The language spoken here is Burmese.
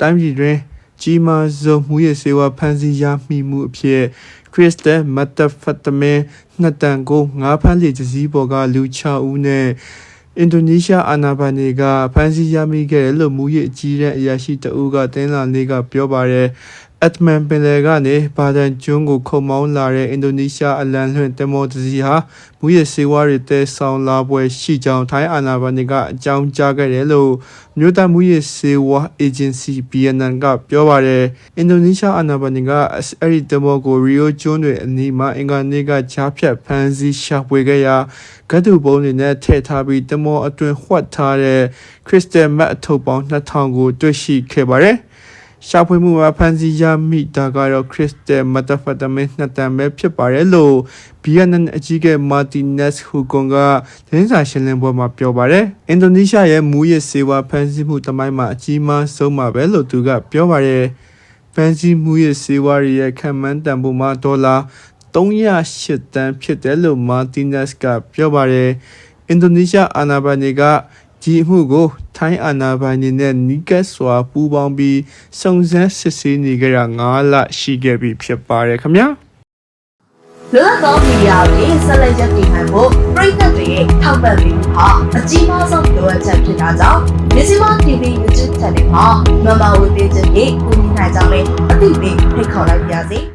တိုင်းပြည်တွင်ကြီးမားဆုံးမှုရဲ့စေဝါဖန်ဆီးရမိမှုအဖြစ်ခရစ်စတမတ်တဖတ်တမင်နှစ်တန်ကိုငါးဖမ်းလေစည်းပေါ်ကလူ6ဦးနဲ့အင်ဒိုနီးရှားအာဏာပိုင်တွေကဖမ်းဆီးရမိခဲ့တယ်လို့မူရအကြီးတဲ့အရာရှိတအူးကတင်းလာနေကပြောပါတယ် အက်ဒမန်ပင်လယ်ကနေဘာဒန်ကျွန်းကိုခုံမောင်းလာတဲ့အင်ဒိုနီးရှားအလံလွှင့်တမောတစီဟာမူရစေဝါတွေတဲဆောင်လာပွဲရှိကြောင်းထိုင်းအာဏာပိုင်တွေကအကြောင်းကြားခဲ့တယ်လို့မြို့သားမူရစေဝါအေဂျင်စီ BNN ကပြောပါတယ်အင်ဒိုနီးရှားအာဏာပိုင်တွေကအဲ့ဒီတမောကိုရီယိုကျွန်းတွေအနီးမှာအင်္ဂါနေ့ကချားဖြတ်ဖမ်းဆီးရှာဖွေခဲ့ရာဂတ်တူပုံတွေနဲ့ထည့်ထားပြီးတမောအတွင်ဝှက်ထားတဲ့ခရစ်စတယ်မတ်အထုပ်ပေါင်း2000ကိုတွေ့ရှိခဲ့ပါတယ် ရှာဖွေမှုမှာဖန်စီရမိတာကတော့ခရစ်စတယ်မတ်တဖတ်တမင်းနှစ်တန်ပဲဖြစ်ပါတယ်လို့ BNN အကြီးအကဲမာတီနက်စ်ဟူကွန်ကသတင်းစာရှင်းလင်းပွဲမှာပြောပါတယ်အင်ဒိုနီးရှားရဲ့မူရစ်စေဝါဖန်စီမှုတမိုင်းမှာအကြီးမားဆုံးမှာပဲလို့သူကပြောပါတယ်ဖန်စီမှုရစ်စေဝါရဲ့ခံမှန်းတန်ဖိုးမှာဒေါ်လာ308တန်းဖြစ်တယ်လို့မာတီနက်စ်ကပြောပါတယ်အင်ဒိုနီးရှားအာဏာပိုင်တွေက ဒီအမှုကို ထိုင်းအာဏာပိုင်တွေနဲ့နီးကပ်စွာပူးပေါင်းပြီးစုံစမ်းစစ်ဆေးနေကြတာ9လရှိခဲ့ပြီဖြစ်ပါတယ်ခင်ဗျာလွတ်လပ်သောမီဒီယာတွေဆက်လက်ရပ်တည်နိုင်ဖို့ပြည်သက်တွေရဲ့ထောက်ပံ့ပေးမှုဟာအကြီးမားဆုံးလိုအပ်ချက်ဖြစ်တာကြောင့်မြစီမ TV YouTube Channel မှာမမဝေပေးခြင်းဖြင့်ကူညီနိုင်ကြမယ်အသိပေးဖိတ်ခေါ်လိုက်ပါရစေ။